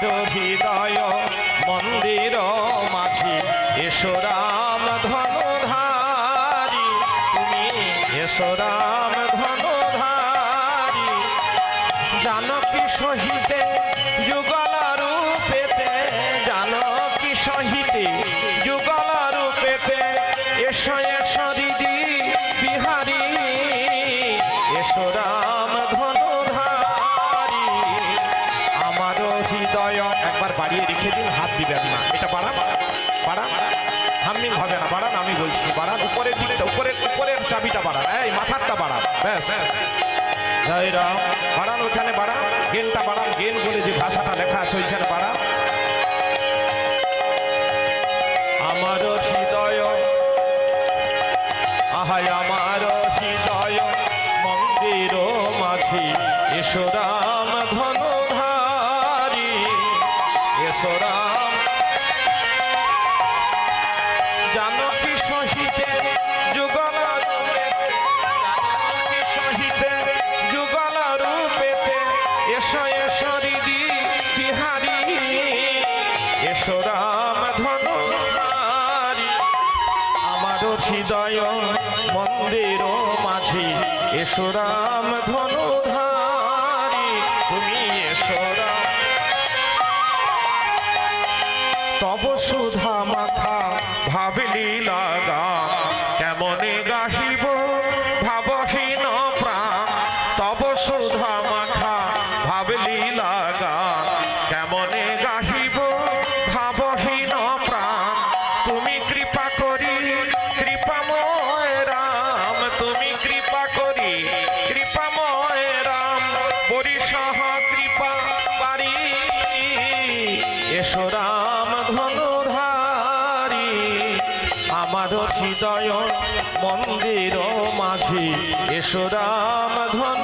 আমার হৃদয় মন্দির মাঝি। এসো রাম ধনুধারী তুমি এসো রাম ধনুধারী জানকী সহিতে যুগল রূপেতে জানকী সহিতে যুগল রূপেতে এসো এসো দিদি বিহারী। এসো রাম হৃদয় একবার বাড়িয়ে রেখে দিন হাত দিবেন না এটা বাড়া বাড়া হামিল হবে না বাড়ান আমি বলছি বাড়ান। উপরে দিকটা উপরে উপরের চাবিটা বাড়ান। এই মাথারটা বাড়ান। ব্যাস ব্যাস জয় রাম। বাড়ান ওখানে বাড়ান। গেনটা বাড়ান গেন বলে যে ভাষাটা লেখা আছে ওইখানে বাড়ান। আমার হৃদয় আহাই আমার হৃদয় মন্দির মাঝি। এসো হৃদয় মন্দির মাঝি। এসো রাম ধনুধারী তুমি এসো রাম। তব সুধা মাথা ভাবলি লাগা রাম ধনুধারি। আমার হৃদয় মন্দির মাঝি। এসো রাম ধনু